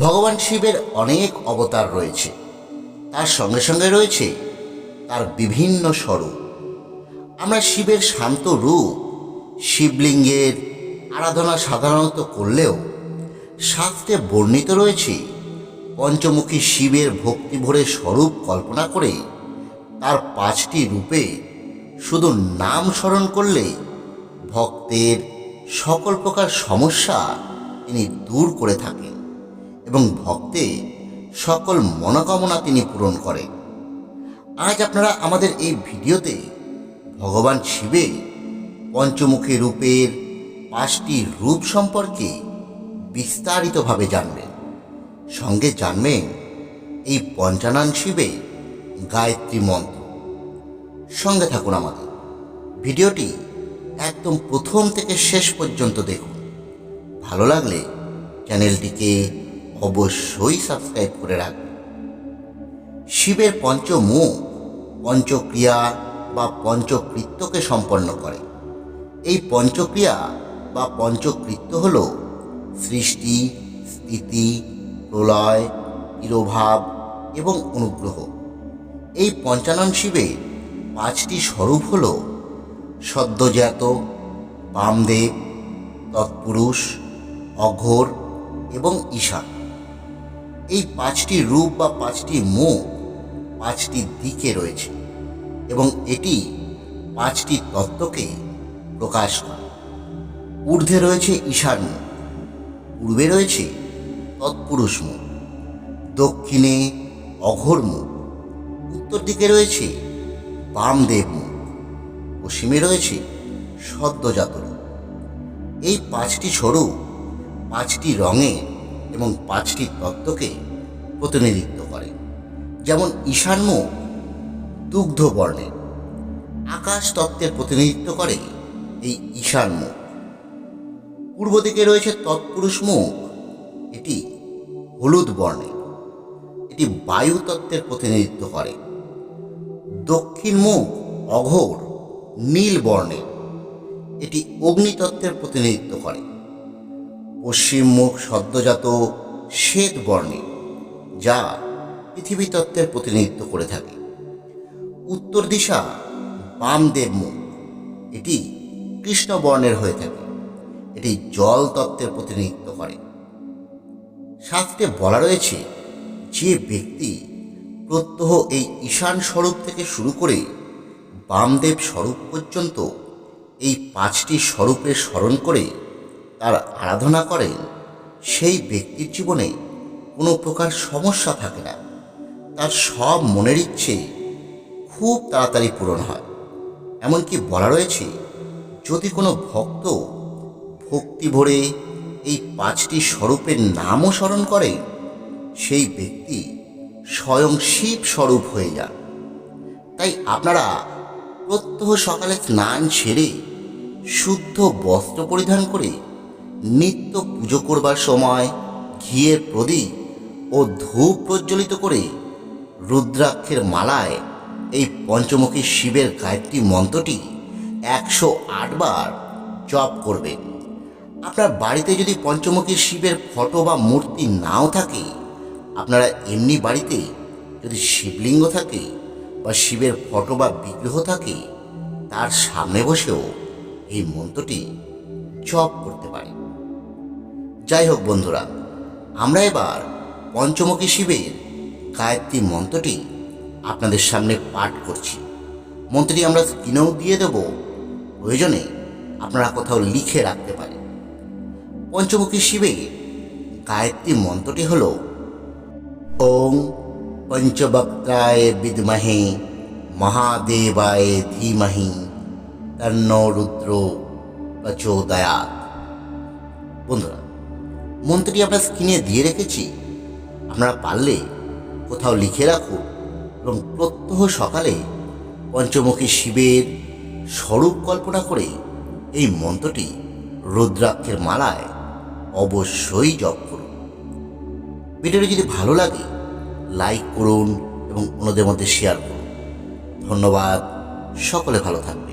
ভগবান শিবের অনেক অবতার রয়েছে। তার সঙ্গে সঙ্গে রয়েছে তার বিভিন্ন স্বরূপ। আমরা শিবের শান্ত রূপ, শিবলিঙ্গের আরাধনা সাধারণত করলেও শাস্ত্রে বর্ণিত রয়েছে, পঞ্চমুখী শিবের ভক্তিভরে স্বরূপ কল্পনা করে তার পাঁচটি রূপে শুধু নাম স্মরণ করলে ভক্তের সকল প্রকার সমস্যা তিনি দূর করে থাকেন। এবং ভক্তে সকল মনোকামনা তিনি পূরণ করেন আজ আপনারা আমাদের এই ভিডিওতে ভগবান শিবের পঞ্চমুখী রূপের পাঁচটি রূপ সম্পর্কে বিস্তারিতভাবে জানবেন। সঙ্গে জানবেন এই পঞ্চানন শিবে গায়ত্রী মন্ত্র। সঙ্গে থাকুন আমাদের। ভিডিওটি একদম প্রথম থেকে শেষ পর্যন্ত দেখুন। ভালো লাগলে চ্যানেলটিকে অবশ্যই সাবস্ক্রাইব করে রাখবেন শিবের পঞ্চমুখ পঞ্চক্রিয়া বা পঞ্চকৃত্যকে সম্পন্ন করে। এই পঞ্চক্রিয়া বা পঞ্চকৃত্য হল সৃষ্টি, স্থিতি, প্রলয়, তিরোভাব এবং অনুগ্রহ। এই পঞ্চানন শিবের পাঁচটি স্বরূপ হল সদ্যজাত, বামদেব, তৎপুরুষ, অঘোর এবং ঈশান। এই পাঁচটি রূপ বা পাঁচটি মুখ পাঁচটি দিকে রয়েছে এবং এটি পাঁচটি তত্ত্বকে প্রকাশ করে। ঊর্ধ্বে রয়েছে ঈশান মুখ, পূর্বে রয়েছে তৎপুরুষ মুখ, দক্ষিণে অঘোর মুখ, উত্তর দিকে রয়েছে বামদেব মুখ, পশ্চিমে রয়েছে সদ্যজাত এই পাঁচটি স্বরূপ, পাঁচটি রঙে এবং পাঁচটি তত্ত্বকে প্রতিনিধিত্ব করে। যেমন ঈশানমুখ দুগ্ধ বর্ণের আকাশ তত্ত্বের প্রতিনিধিত্ব করে এই ঈশানমুখ পূর্ব দিকে রয়েছে তৎপুরুষ মুখ, এটি হলুদ বর্ণের এটি বায়ু তত্ত্বের প্রতিনিধিত্ব করে। দক্ষিণ মুখ অঘোর, নীল বর্ণের এটি অগ্নিতত্ত্বের প্রতিনিধিত্ব করে। পশ্চিম মুখ সদ্যজাত শ্বেত বর্ণের যা পৃথিবী তত্ত্বের প্রতিনিধিত্ব করে থাকে। উত্তর দিশা বামদেব মুখ, এটি কৃষ্ণ বর্ণের হয়ে থাকে। এটি জল তত্ত্বের প্রতিনিধিত্ব করে। শাস্ত্রে বলা রয়েছে, যে ব্যক্তি প্রত্যহ এই ঈশান স্বরূপ থেকে শুরু করে বামদেব স্বরূপ পর্যন্ত এই পাঁচটি স্বরূপের স্মরণ করে তার আরাধনা করেন সেই ব্যক্তির জীবনে কোনো প্রকার সমস্যা থাকে না। তার সব মনের ইচ্ছে খুব তাড়াতাড়ি পূরণ হয়। এমনকি বলা রয়েছে, যদি কোনো ভক্ত ভক্তি ভরে এই পাঁচটি স্বরূপের নামও স্মরণ করে, সেই ব্যক্তি স্বয়ং শিব স্বরূপ হয়ে যান তাই আপনারা প্রত্যহ সকালে স্নান সেরে শুদ্ধ বস্ত্র পরিধান করে নিত্য পুজো করবার সময় ঘিয়ের প্রদীপ ও ধূপ প্রজ্বলিত করে রুদ্রাক্ষের মালায় এই পঞ্চমুখী শিবের গায়ত্রী মন্ত্রটি একশো আটবার জপ করবেন। আপনার বাড়িতে যদি পঞ্চমুখী শিবের ফটো বা মূর্তি নাও থাকে, আপনারা এমনি বাড়িতে যদি শিবলিঙ্গ থাকে বা শিবের ফটো বা বিগ্রহ থাকে, তার সামনে বসেও এই মন্ত্রটি জপ করতে পারেন। যাই হোক বন্ধুরা, আমরা এবার পঞ্চমুখী শিবের গায়ত্রী মন্ত্রটি আপনাদের সামনে পাঠ করছি। মন্ত্রটি আমরা স্ক্রিনেও দিয়ে দেব, প্রয়োজনে আপনারা কোথাও লিখে রাখতে পারেন। পঞ্চমুখী শিবের গায়ত্রী মন্ত্রটি হল, ওং পঞ্চবক্ত্রায় বিদ্মহে, মহাদেবায় ধীমহি তন্ন রুদ্র প্রচোদয়াত বন্ধুরা মন্ত্রটি আমরা স্ক্রিনে দিয়ে রেখেছি। আপনারা পারলে কোথাও লিখে রাখুন এবং প্রত্যহ সকালে পঞ্চমুখী শিবের স্বরূপ কল্পনা করে এই মন্ত্রটি রুদ্রাক্ষের মালায় অবশ্যই জপ করুন। ভিডিওটি যদি ভালো লাগে, লাইক করুন এবং অন্যদের মধ্যে শেয়ার করুন। ধন্যবাদ, সকলে ভালো থাকবে